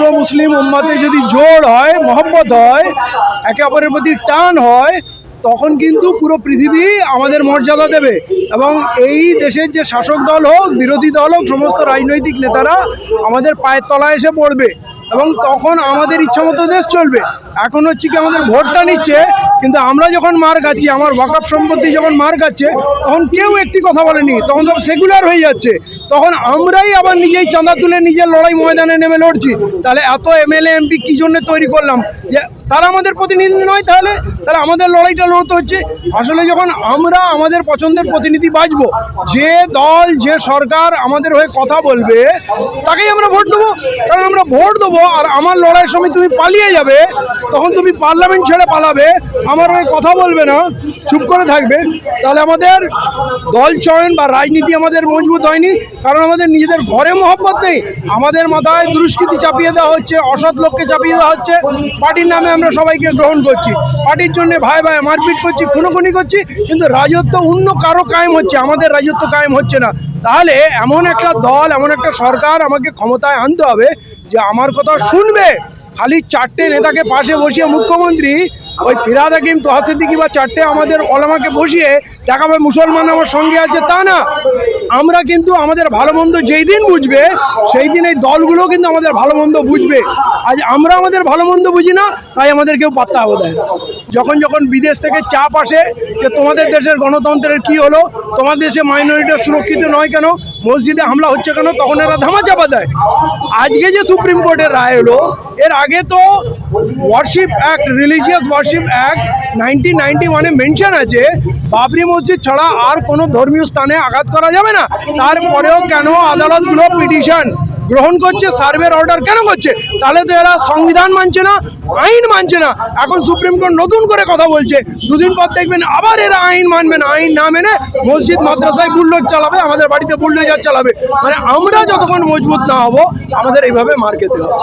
পুরো মুসলিম উম্মাতে যদি জোর হয়, মহব্বত হয়, একে অপরের প্রতি টান হয়, তখন কিন্তু পুরো পৃথিবী আমাদের মর্যাদা দেবে। এবং এই দেশের যে শাসক দল হোক, বিরোধী দল হোক, সমস্ত রাজনৈতিক নেতারা আমাদের পায়ের তলায় এসে পড়বে। এবং তখন আমাদের ইচ্ছামতো দেশ চলবে। এখন হচ্ছে কি আমাদের ভোটটা নিচ্ছে কিন্তু আমরা যখন মার খাচ্ছি, আমার ওয়াকফ সম্পত্তি যখন মার খাচ্ছে, তখন কেউ একটি কথা বলেনি। তখন সব সেকুলার হয়ে যাচ্ছে। তখন আমরাই আবার নিজেই চাঁদা তুলে নিজের লড়াই ময়দানে নেমে লড়ছি। তাহলে এত এমএলএ, এমপি কী জন্য তৈরি করলাম? যে তারা আমাদের প্রতিনিধি নয় তাহলে? তাহলে আমাদের লড়াইটা লড়তে হচ্ছে। আসলে যখন আমরা আমাদের পছন্দের প্রতিনিধি বাঁচবো, যে দল, যে সরকার আমাদের হয়ে কথা বলবে, তাকেই আমরা ভোট দেবো। কারণ আমরা ভোট দেবো আর আমার লড়াইয়ের সময় তুমি পালিয়ে যাবে, তখন তুমি পার্লামেন্ট ছেড়ে পালাবে। আমার হয়ে কথা বলবে না, চুপ করে থাকবে। তাহলে আমাদের দল চয়ন বা রাজনীতি আমাদের মজবুত হয়নি, কারণ আমাদের নিজেদের ঘরে মহব্বত নেই। আমাদের মাথায় দুষ্কৃতি চাপিয়ে দেওয়া হচ্ছে, অসৎ লোককে চাপিয়ে দেওয়া হচ্ছে। পার্টির নামে আমরা সবাইকে গ্রহণ করছি। পার্টির জন্য ভাই ভাই মারপিট করছি, খুনোখুনি করছি, কিন্তু রাজত্ব অন্য কারও কায়েম হচ্ছে, আমাদের রাজত্ব কায়েম হচ্ছে না। তাহলে এমন একটা দল, এমন একটা সরকার আমাকে ক্ষমতায় আনতে হবে যে আমার কথা শুনবে। খালি চারটে নেতাকে পাশে বসিয়ে মুখ্যমন্ত্রী, ওই ফিরাদ হাকিম তোহা সিদ্দিকি বা চারটে আমাদের ওলামাকে বসিয়ে দেখাবে মুসলমান আমার সঙ্গে আছে তা না। আমরা কিন্তু আমাদের ভালো মন্দ যেই দিন বুঝবে, সেই দিন এই দলগুলো কিন্তু আমাদের ভালো মন্দ বুঝবে। আজ আমরা আমাদের ভালো মন্দ বুঝি না, তাই আমাদের কেউ পাত্তা দেয় যখন যখন বিদেশ থেকে চাপ আসে যে তোমাদের দেশের গণতন্ত্রের কি হলো, তোমাদের দেশে মাইনরিটি সুরক্ষিত নয় কেন, মসজিদে হামলা হচ্ছে কেন, তখন এরা ধামাচাপা দেয়। আজকে যে সুপ্রিম কোর্টের রায় হলো, এর আগে তো worship act religious worship act nineteen ninety ওয়ানে মেনশন আছে, বাবরি মসজিদ ছাড়া আর কোনো ধর্মীয় স্থানে আঘাত করা যাবে না। তারপরেও কেন আদালতগুলো পিটিশন গ্রহণ করছে সার্ভের অর্ডার কেন করছে? তাহলে তো এরা সংবিধান মানছে না, আইন মানছে না। এখন সুপ্রিম কোর্ট নতুন করে কথা বলছে, দুদিন পর দেখবেন আবার এরা আইন মানবে না। আইন না মেনে মসজিদ মাদ্রাসায় বুল্ডোজ চালাবে, আমাদের বাড়িতে বুল্ডোজার চালাবে। মানে আমরা যতক্ষণ মজবুত না হব, আমাদের এইভাবে মার খেতে হবে।